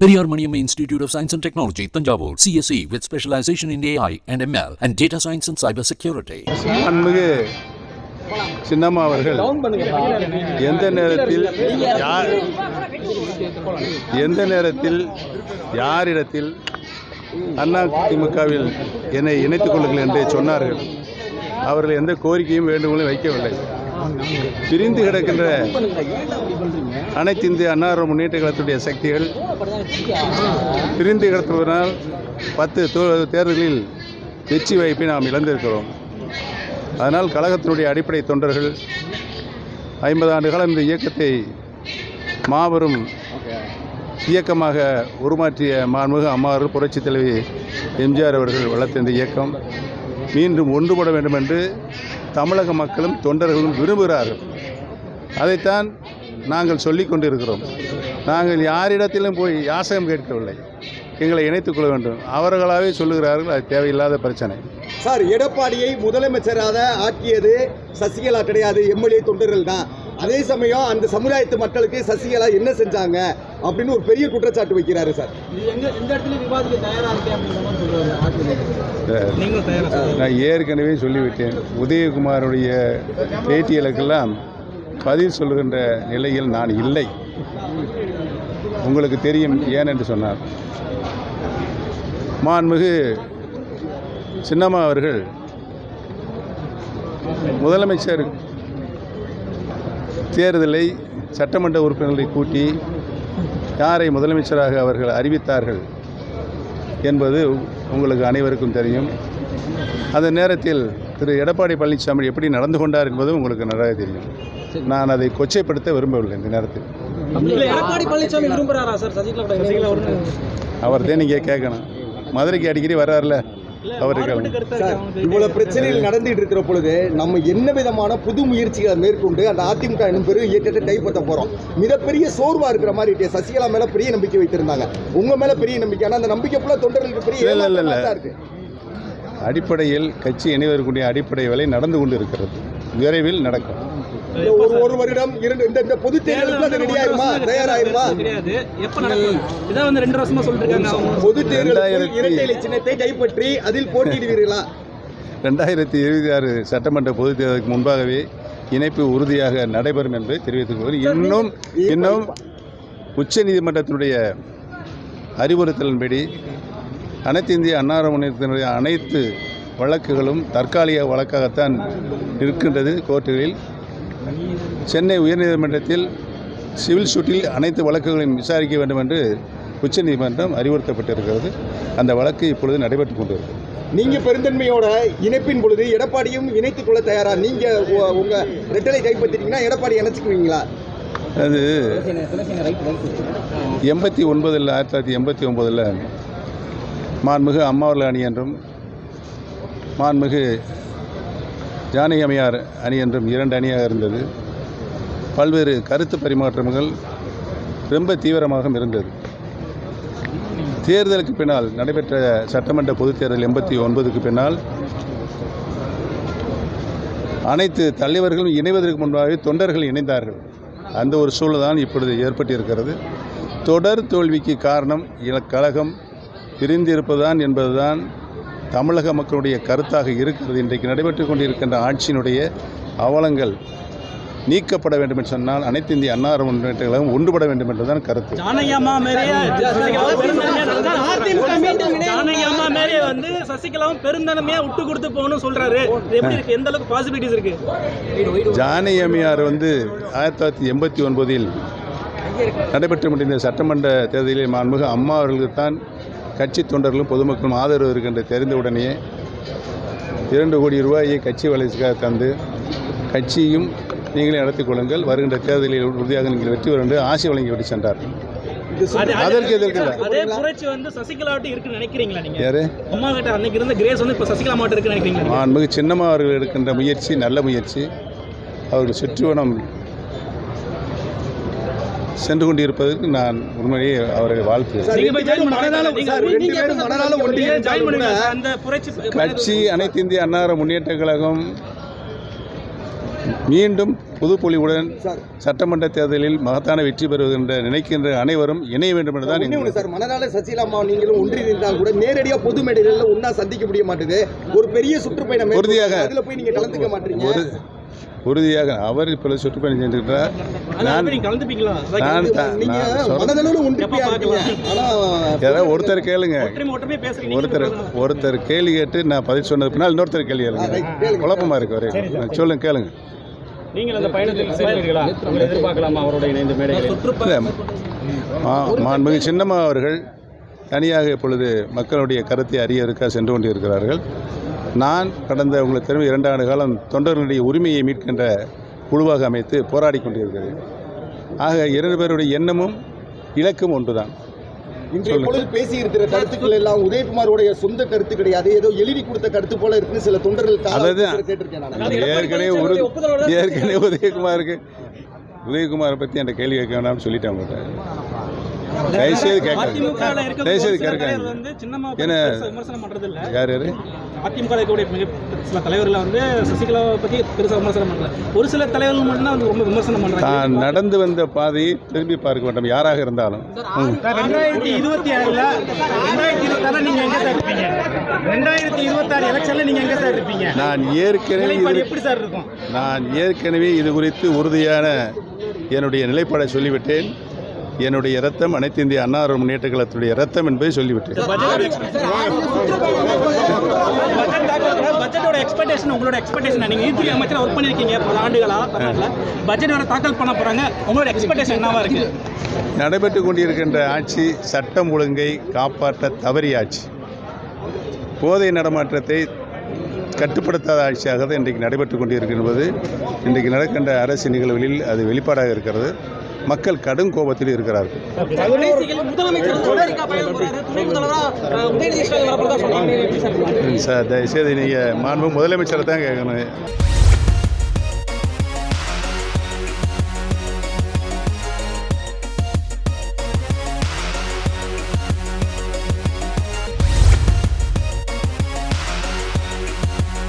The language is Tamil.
Periyar Maniam institute of science and technology Thanjavur CSC with specialisation in AI and ML and data science and cyber security அன்புகு Chinnamma அவர்கள் எந்த நேரத்தில் யார் எந்த நேரத்தில் யாரிடத்தில் அண்ணா திமுகவில் என்னை இணைத்துக் கொள்ளுங்கள் என்று சொன்னார்கள் அவர்கள் எந்த கோரிக்கையும் வேண்டுகோளும் வைக்கவில்லை பிரிந்து கிடக்கின்ற அனைத்து இந்திய அன்னார முன்னேற்ற கழகத்துடைய சக்திகள் பிரிந்து கிடத்துவதனால் பத்து தேர்தலில் வெற்றி வாய்ப்பை நாம் இழந்திருக்கிறோம். அதனால் கழகத்தினுடைய அடிப்படை தொண்டர்கள் ஐம்பது ஆண்டு காலம் இந்த இயக்கத்தை மாபெரும் இயக்கமாக உருமாற்றிய மாண்புமிகு அம்மாறு புரட்சித் தலைவி எம்ஜிஆர் அவர்கள் வளர்த்த இந்த இயக்கம் மீண்டும் ஒன்றுபட வேண்டும் என்று தமிழக மக்களும் தொண்டர்களும் விரும்புகிறார்கள். அதைத்தான் நாங்கள் சொல்லி கொண்டிருக்கிறோம். நாங்கள் யாரிடத்திலும் போய் யாசகம் கேட்கவில்லை. எங்களை இணைத்துக் கொள்ள வேண்டும். அவர்களாகவே சொல்லுகிறார்கள் அது தேவையில்லாத பிரச்சனை. சார் எடப்பாடியை முதலமைச்சராக ஆக்கியது சசிகலா கிடையாது. எம்எல்ஏ தொண்டர்கள் தான். அதே சமயம் அந்த சமுதாயத்து மக்களுக்கு சசிகலா என்ன செஞ்சாங்க? அப்படின்னு ஒரு பெரிய குற்றச்சாட்டு வைக்கிறாரு சார். நான் ஏற்கனவே சொல்லிவிட்டேன். உதயகுமாருடைய பேட்டியலுக்கெல்லாம் பதில் சொல்கின்ற நிலையில் நான் இல்லை. உங்களுக்கு தெரியும் ஏன் என்று சொன்னார் மாண்புமிகு சின்னம்மா அவர்கள் முதலமைச்சர் தேர்தலை சட்டமன்ற உறுப்பினர்களை கூட்டி யாரை முதலமைச்சராக அவர்கள் அறிவித்தார்கள் என்பது உங்களுக்கு அனைவருக்கும் தெரியும். அந்த நேரத்தில் திரு எடப்பாடி பழனிசாமி எப்படி நடந்து கொண்டார் என்பதும் உங்களுக்கு நன்றாக தெரியும். நான் அதை கொச்சைப்படுத்த விரும்பவில்லை இந்த நேரத்தில். ஒரு அவர்தான் நீங்கள் கேட்கணும். மதுரைக்கு அடிக்கடி வர்றாருல. அவருக்கு சார் இவ்வளவு பிரச்சனைகள் நடந்துட்டு இருக்கிற பொழுது நம்ம என்ன விதமான புது முயற்சிகளை மேற்கொண்டு அந்த அதிமுக என்னும் பெரும் இயக்கத்தை கைப்பற்ற போறோம்? மிகப்பெரிய சோர்வா இருக்கிற மாதிரி இருக்கு. சசிகலா மேல பெரிய நம்பிக்கை வைத்திருந்தாங்க. உங்க மேல பெரிய நம்பிக்கை. ஆனா அந்த நம்பிக்கை ஃபுல்லா தொண்டர்களுக்கு பெரிய இருக்கு. அடிப்படையில் கட்சி இணைவதற்குரிய அடிப்படை வேலை நடந்து கொண்டு இருக்கிறது. விரைவில் நடக்கும். ஒரு ஒரு வருடம் இரண்டு இந்த இந்த பொது தேர்தலுக்கு அது ரெடி ஆயிருமா? தயாராயிருமா கிடையாது. எப்ப நடக்கும்? இதான் வந்து ரெண்டு வருஷமா சொல்லிட்டு இருக்காங்க அவங்க. பொது தேர்தலுக்கு ரெண்டாயிரத்தி- இரட்டை இலை சின்னத்தை கைப்பற்றி அதில் போட்டியிடுவீர்களா? ரெண்டாயிரத்தி இருபத்தி ஆறு சட்டமன்ற பொதுத் தேர்தலுக்கு முன்பாகவே இணைப்பு உறுதியாக நடைபெறும் என்பதை தெரிவித்துக் இன்னும் இன்னும் உச்சநீதிமன்றத்தினுடைய அறிவுறுத்தலின்படி அனைத்து இந்திய அன்னார முன்னேற்றத்தினுடைய அனைத்து வழக்குகளும் தற்காலிக வழக்காகத்தான் இருக்கின்றது கோர்ட்டுகளில். சென்னை உயர்நீதிமன்றத்தில் சிவில் சூட்டில் அனைத்து வழக்குகளையும் விசாரிக்க வேண்டும் என்று உச்சநீதிமன்றம் அறிவுறுத்தப்பட்டிருக்கிறது. அந்த வழக்கு இப்பொழுது நடைபெற்றுக் கொண்டிருக்கிறது. நீங்க பெருந்தன்மையோட இணைப்பின் பொழுது எடப்பாடியும் இணைத்துக் கொள்ள தயாரா? நீங்க உ- உங்க ரெட்டலை கைப்பற்றிட்டீங்கன்னா எடப்பாடி இணைச்சுக்குவீங்களா? அது எண்பத்தி ஒன்பதில் ஆயிரத்தி தொள்ளாயிரத்தி எண்பத்தி ஒம்போதில் மாண்புமிகு அம்மாவர்கள் அணி என்றும் மாண்புமிகு ஜானகி அம்மையார் அணி என்றும் இரண்டு அணியாக இருந்தது. பல்வேறு கருத்து பரிமாற்றங்கள் ரொம்ப தீவிரமாக இருந்தது. தேர்தலுக்கு பின்னால் நடைபெற்ற சட்டமன்ற பொதுத் தேர்தல் எண்பத்தி ஒன்பதுக்கு பின்னால் அனைத்து தலைவர்களும் இணைவதற்கு முன்பாகவே தொண்டர்கள் இணைந்தார்கள். அந்த ஒரு சூழல் தான் இப்பொழுது ஏற்பட்டிருக்கிறது. தொடர் தோல்விக்கு காரணம் கழகம் பிரிந்திருப்பதுதான் என்பதுதான் தமிழக மக்களுடைய கருத்தாக இருக்கிறது. இன்றைக்கு நடைபெற்றுக் கொண்டிருக்கின்ற ஆட்சியினுடைய அவலங்கள் நீக்கப்பட வேண்டும் என்று சொன்னால் அனைத்து இந்திய அன்னார முன்னேற்ற கழகம் ஒன்றுபட வேண்டும் என்றுதான் கருத்து. வந்து சசிகலாவும் பெருந்தன்மையா விட்டு கொடுத்து போகணும்னு சொல்றாரு. எப்படி இருக்கு? எந்த அளவுக்கு பாசிபிலிட்டிஸ் இருக்கு? ஜானி அம்மையார் வந்து ஆயிரத்தி தொள்ளாயிரத்தி எண்பத்தி ஒன்பதில் நடைபெற்று முடிந்த சட்டமன்ற தேர்தலில் மாண்புமிகு அம்மா அவர்களுக்கு தான் கட்சி தொண்டர்களும் பொதுமக்களும் ஆதரவு இருக்கின்ற தெரிந்தவுடனேயே இரண்டு கோடி ரூபாயை கட்சி வளர்ச்சிக்காக தந்து கட்சியும் நீங்களே நடத்திக் கொள்ளுங்கள். வருகின்ற தேர்தலில் உறுதியாக நீங்கள் வெற்றி பெறும் என்று ஆசை வழங்கி விட்டு சென்றார். அது- அதற்கு எதற்கு இல்லை அதே புரட்சி வந்து சசிகலா கிட்ட இருக்குன்னு நினைக்கிறீங்களா நீங்க? யாரு? அம்மா கிட்ட அன்னைக்கு இருந்த கிரேஸ் வந்து இப்ப சசிகலா மாட்ட இருக்குன்னு நினைக்கிறீங்களா மாண்புமிகு சின்னம்மா அவர்கள் எடுக்கின்ற முயற்சி நல்ல முயற்சி. அவர்கள் சுற்றுவனம் சென்று கொண்டிருப்பதற்கு நான் உண்மையிலேயே அவரை வாழ்த்து. கட்சி அனைத்து இந்திய அன்னார முன்னேற்ற கழகம் மீண்டும் புதுப்பொலிவுடன் சார். சட்டமன்ற தேர்தலில் மகத்தான வெற்றி பெறுகின்ற நினைக்கின்ற அனைவரும் இணைய வேண்டும் ஒண்ணு எண்ணுகிறேன். சார் மனதால சசிகலா அம்மா நீங்களும் ஒன்றிணைந்தால் கூட நேரடியா பொது மேடைகள்ல ஒண்ணா சந்திக்க முடிய மாட்டேது. ஒரு பெரிய சுற்றுப்பயணம் உறுதியாக. அதுல போய் நீங்க கலந்துக்க மாட்டீங்க. ஒரு உறுதியாக அவர் இப்பொழுது சுற்றுப்பயணம் சென்றிருக்கிறார் நான் ஒருத்தர் கேளுங்க. ஒருத்தர் ஒருத்தர் கேள்வி கேட்டு நான் பதில் சொன்னது பின்னால் இன்னொருத்தர் கேள்வி கேளுங்க. குழப்பமா இருக்கு ஒரே. சொல்லுங்க கேளுங்க. நீங்கள் அந்த பயணத்தில் சேர்ந்தீர்களா எதிர்பார்க்கலாமா அவரோட இணைந்த மேடைகளில் இல்லை மா- மாண்புமிகு சின்னம்மா அவர்கள் தனியாக இப்பொழுது மக்களுடைய கருத்தை அறியறதுக்காக சென்று கொண்டிருக்கிறார்கள். நான் கடந்த உங்களுக்கு தெரியும் இரண்டு ஆண்டு காலம் தொண்டர்களுடைய உரிமையை மீட்கின்ற குழுவாக அமைத்து போராடி கொண்டிருக்கிறேன். ஆக இரண்டு பேருடைய எண்ணமும் இலக்கும் ஒன்றுதான். இன்றைய பொழுது பேசி இருக்கிற கருத்துக்கள் எல்லாம் உதயகுமாரோடைய சொந்த கருத்து கிடையாது. ஏதோ எழுதி கொடுத்த கருத்து போல இருக்குன்னு சில தொண்டர்கள் கேட்டிருக்கேன் நான். ஏற்கனவே ஒரு ஏற்கனவே உதயகுமாருக்கு உதயகுமாரை பற்றி என்கிட்ட கேள்வி கேட்க வேணாம்னு சொல்லிட்டேன் உங்கள்கிட்ட. தயவுசெய்து கேட்காது தயவுசெய்து கேட்காது ஏன்னா- யார் யார்? அதிமுக இருக்கக்கூடிய மிக சில தலைவர்கள் வந்து சசிகலாவை பத்தி பெருசா விமர்சனம் ஒரு சில தலைவர்கள் மட்டும் தான் வந்து ரொம்ப விமர்சனம் பண்றாங்க. தான் நடந்து வந்த பாதையை திரும்பி பார்க்க வேண்டும் யாராக இருந்தாலும். ரெண்டாயிரத்தி இருபத்தி ஆறுல ரெண்டாயிரத்தி இருபத்தாறுல நீங்க எங்க சார் இருப்பீங்க? ரெண்டாயிரத்தி இருபத்தாறு எலெக்ஷன்ல நீங்க எங்க சார் இருப்பீங்க? நான் ஏற்கனவே எப்படி சார் இருக்கும்? நான் ஏற்கனவே இது குறித்து உறுதியான என்னுடைய நிலைப்பாடை சொல்லிவிட்டேன். என்னுடைய இரத்தம் அனைத்து இந்திய அண்ணா முன்னேற்ற கழகத்துடைய இரத்தம் என்பதை சொல்லிவிட்டேன். பட்ஜெட்டோட எக்ஸ்பெக்டேஷன் உங்களோட எக்ஸ்பெக்டேஷன் நீங்க நீதித்துறை அமைச்சரா ஒர்க் பண்ணிருக்கீங்க பல ஆண்டுகளா பட்ஜெட் தாக்கல் பண்ண போறாங்க. உங்களோட எக்ஸ்பெக்டேஷன் என்னவா இருக்கு? நடைபெற்று கொண்டிருக்கின்ற ஆட்சி சட்டம் ஒழுங்கை காப்பாற்ற தவறிய ஆட்சி போதை நடமாட்டத்தை கட்டுப்படுத்தாத ஆட்சியாக தான் இன்றைக்கு நடைபெற்று கொண்டிருக்கின்றது. இன்றைக்கு நடக்கின்ற அரசு நிகழ்வுகளில் அது வெளிப்பாடாக இருக்கிறது. மக்கள் கடும் கோபத்தில் இருக்கிறார்கள். சார் தயவுசெய்து நீங்கள் மாண்பு முதலமைச்சரை தான் கேட்கணும்.